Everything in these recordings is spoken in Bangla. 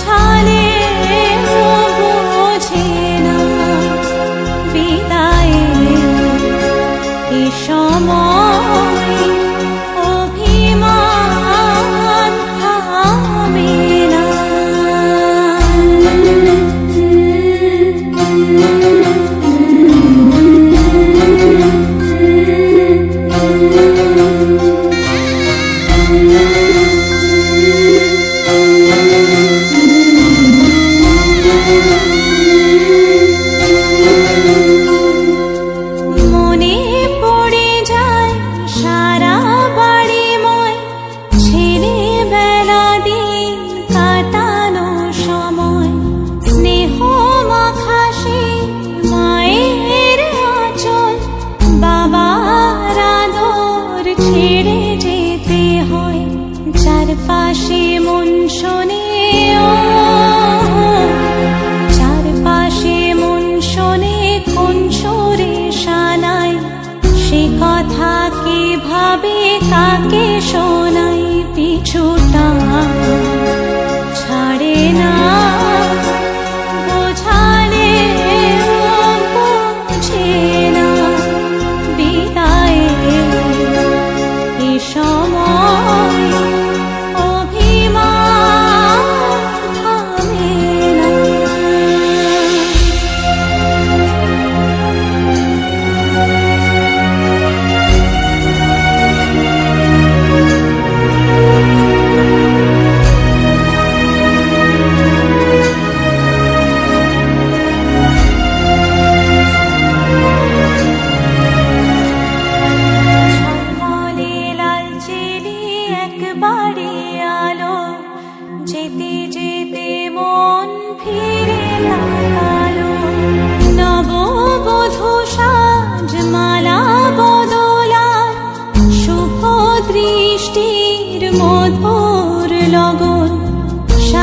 time ছেড়ে যেতে হয় চারপাশে মন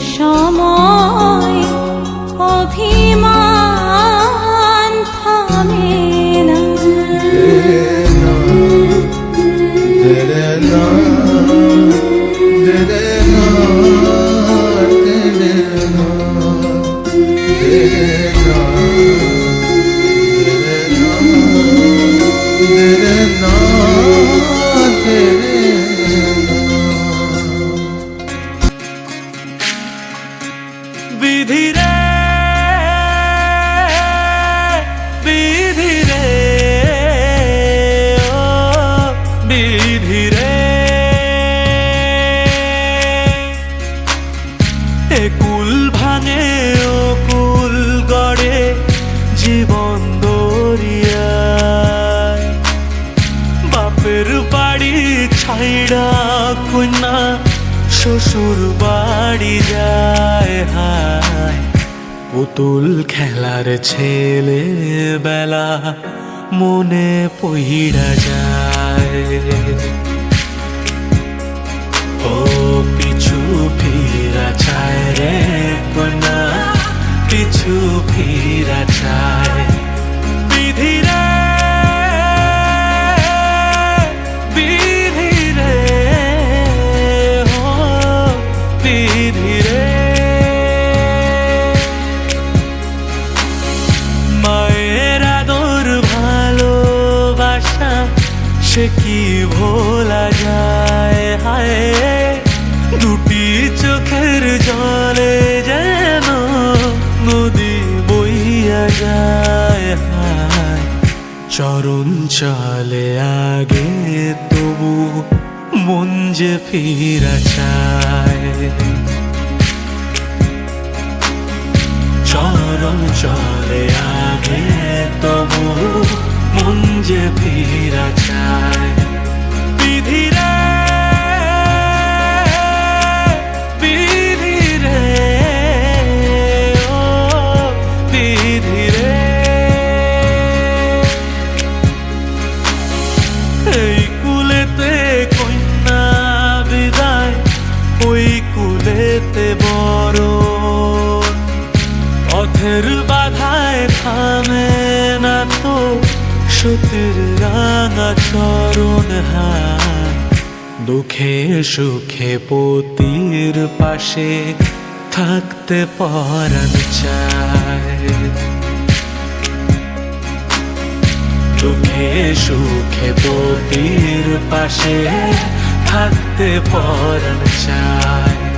সময় সুর বাড়ি যায়, হায়। পুতুল খেলার ছেলে বেলা মনে পহিরা যায়। ও পিছু ফিরা চায় রে পনা পিছু ফিরা চায়। চরণ চলে আগে, তবু মন যে ফিরা চায়। চরণ চলে আগে, তবু মন যে ফিরা চায়। পথের বাধায় থামে না তো সতীর রাঙা চরণ হাত দুঃখে সুখে পতির পাশে থাকতে পরাণ চায়। দুঃখে সুখে পতির পাশে থাকতে পরাণ চায়।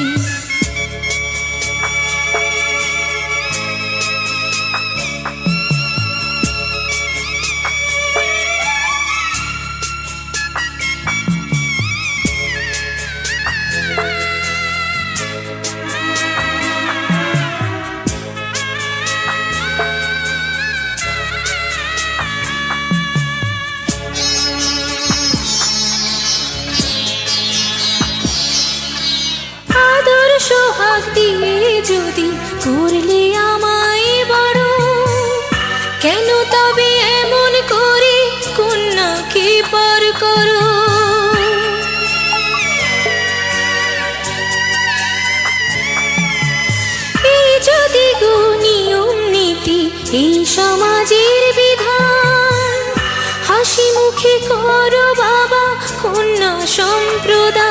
সোহাগ দিয়ে যদি করলে আমায় বড় কেন তবে এমন করে কন্যাকে করো? যদি গো নিয়ম নীতি এই সমাজের বিধান, হাসি মুখে করো বাবা কন্যা সম্প্রদান।